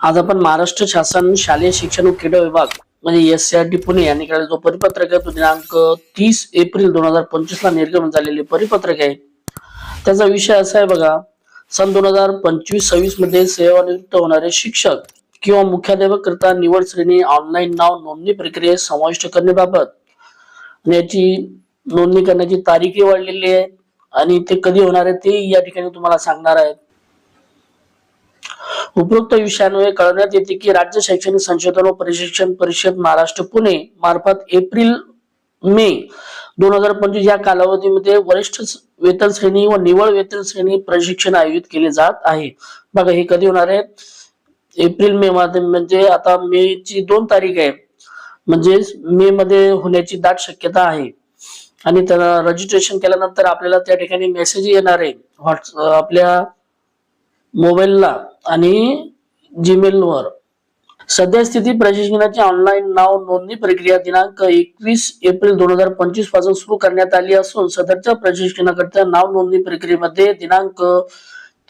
आज आपण महाराष्ट्र शासन शालेय शिक्षण व क्रीडा विभाग म्हणजे S C R T Pune यांनी काढलेला जो परिपत्रक आहे तो दिनांक तीस एप्रिल दोन हजार पंचवीस ला निर्गमन झालेले परिपत्रक आहे. त्याचा विषय असा आहे बघा सन दोन हजार पंचवीस सव्वीसमध्ये सेवानिवृत्त होणारे शिक्षक किंवा मुख्याध्यापक करता निवड श्रेणी ऑनलाईन नाव नोंदणी प्रक्रियेत समाविष्ट करण्याबाबत याची नोंदणी करण्याची तारीखही वाढलेली आहे आणि ते कधी होणार आहे ते या ठिकाणी तुम्हाला सांगणार आहेत. उपरोक्त विषयान्वये कळवण्यात येते की राज्य शैक्षणिक संशोधन व प्रशिक्षण परिषद महाराष्ट्र पुणे मार्फत एप्रिल मे दोन हजार पंचवीस या कालावधीमध्ये वरिष्ठ वेतन श्रेणी व निवड वेतन श्रेणी प्रशिक्षण आयोजित केले जात आहे. बघा हे कधी होणार आहे? एप्रिल मे मध्ये म्हणजे आता मे ची दोन तारीख आहे. म्हणजे मे मध्ये होण्याची दाट शक्यता आहे. आणि त्याला रजिस्ट्रेशन केल्यानंतर आपल्याला त्या ठिकाणी मेसेज येणार आहे. व्हॉट्स आपल्या मोबाईलला आणि जीमेलवर सद्यस्थिती प्रशिक्षणाची ऑनलाईन नाव नोंदणी प्रक्रिया दिनांक एकवीस एप्रिल दोन हजार पंचवीसपासून सुरू करण्यात आली असून सदरच्या प्रशिक्षणाकरता नाव नोंदणी प्रक्रियेमध्ये दिनांक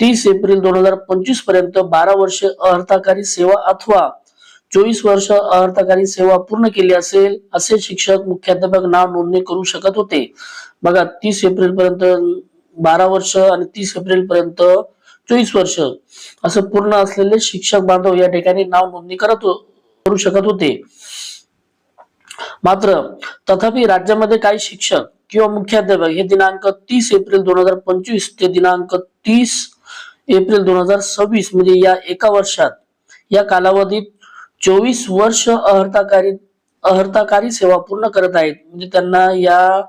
तीस एप्रिल दोन हजार पंचवीसपर्यंत बारा वर्षे अर्थकारी सेवा अथवा चोवीस वर्ष अर्थकारी सेवा पूर्ण केली असेल असे शिक्षक मुख्याध्यापक नाव नोंदणी करू शकत होते. बघा तीस एप्रिल पर्यंत बारा वर्ष आणि तीस एप्रिल पर्यंत चोवीस वर्ष असं पूर्ण असलेले शिक्षक बांधव या ठिकाणी नाव नोंदणी करत हो- करू शकत होते. मात्र तथापि राज्यामध्ये काही शिक्षक किंवा मुख्याध्यापक हे दिनांक तीस एप्रिल दोन हजार पंचवीस ते दिनांक तीस एप्रिल दोन हजार सव्वीस म्हणजे या एका वर्षात या कालावधीत चोवीस वर्ष अहर्ताकारी अहर्ताकारी सेवा पूर्ण करत आहेत. म्हणजे त्यांना या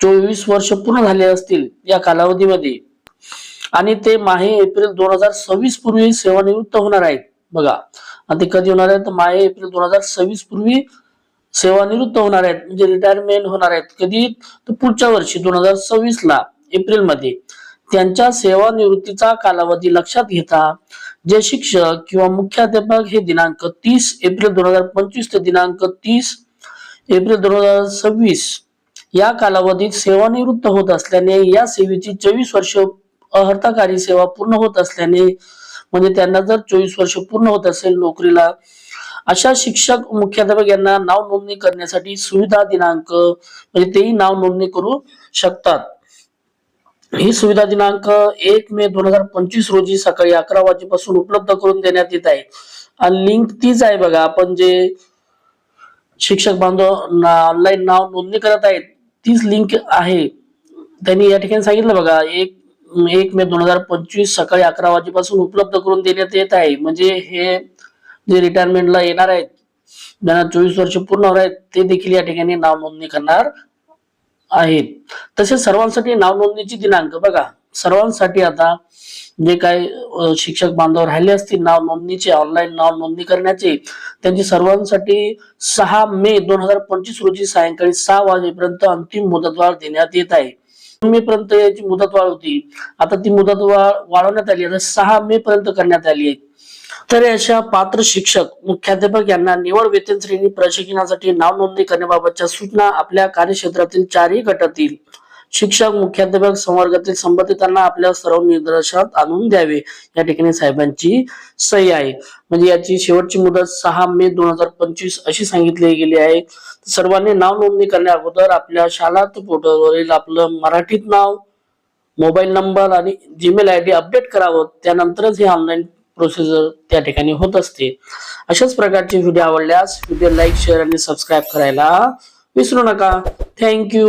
चोवीस वर्ष पूर्ण झाले असतील या कालावधीमध्ये. आणि ते माहे एप्रिल दोन हजार सव्वीस पूर्वी सेवानिवृत्त होणार आहेत. बघा आणि ते कधी होणार आहेत? माहे एप्रिल दोन हजार सव्वीस पूर्वी सेवानिवृत्त होणार आहेत म्हणजे रिटायरमेंट होणार आहेत. कधी? तर पुढच्या वर्षी दोन हजार सव्वीस ला एप्रिलमध्ये त्यांच्या सेवानिवृत्तीचा कालावधी लक्षात घेता जे शिक्षक किंवा मुख्याध्यापक हे दिनांक तीस एप्रिल दोन हजार पंचवीस ते दिनांक तीस एप्रिल दोन हजार सव्वीस या कालावधीत सेवानिवृत्त होत असल्याने या सेवेची चोवीस वर्ष अहर्ताकारी सेवा पूर्ण होत असल्याने म्हणजे त्यांना जर चोवीस वर्ष पूर्ण होत असेल नोकरीला अशा शिक्षक मुख्याध्यापक यांना नाव नोंदणी करण्यासाठी सुविधा दिनांक म्हणजे तेही नाव नोंदणी करू शकतात. ही सुविधा दिनांक एक मे दोन हजार पंचवीस रोजी सकाळी अकरा वाजेपासून उपलब्ध करून देण्यात येत आहे. आणि लिंक तीच आहे बघा आपण जे शिक्षक बांधव ऑनलाईन नाव नोंदणी करत आहेत तीच लिंक आहे. त्यांनी या ठिकाणी सांगितलं बघा एक एक मे दोन हजार पंचवीस सकाळी अकरा वाजेपासून उपलब्ध करून देण्यात येत आहे. म्हणजे हे जे रिटायरमेंटला येणार आहेत ज्यांना चोवीस वर्ष पूर्ण होणार आहेत ते देखील या ठिकाणी नाव नोंदणी करणार आहेत. तसेच सर्वांसाठी नाव नोंदणीची दिनांक बघा. सर्वांसाठी आता जे काही शिक्षक बांधव राहिले असतील नाव नोंदणीचे ऑनलाईन नाव नोंदणी करण्याचे त्यांची सर्वांसाठी सहा मे दोन हजार पंचवीस रोजी सायंकाळी सहा वाजेपर्यंत अंतिम मुदतवाढ देण्यात येत आहे. मे पर्यंत याची मुदतवाढ होती. आता ती मुदत वाढवण्यात आली. आता सहा मे पर्यंत करण्यात आली आहे. तर अशा पात्र शिक्षक मुख्याध्यापक यांना निवड वेतन श्रेणी प्रशिक्षणासाठी नाव नोंदणी करण्याबाबतच्या सूचना आपल्या कार्यक्षेत्रातील चारही गटातील शिक्षक मुख्याध्यापक संवर्गातील संबंधितांना आपल्या सर्व निदर्शनात आणून द्यावे. या ठिकाणी साहेबांची सही आहे. म्हणजे याची शेवटची मुदत सहा मे दोन हजार पंचवीस अशी सांगितली गेली आहे. सर्वांनी नाव नोंदणी करण्या अगोदर आपल्या शाळा पोर्टलवरील आपलं मराठीत नाव मोबाईल नंबर आणि जीमेल आय डी अपडेट करावं. त्यानंतरच हे ऑनलाईन प्रोसिजर त्या ठिकाणी होत असते. अशाच प्रकारचे व्हिडिओ आवडल्यास व्हिडिओ लाईक शेअर आणि सबस्क्राईब करायला विसरू नका. थँक्यू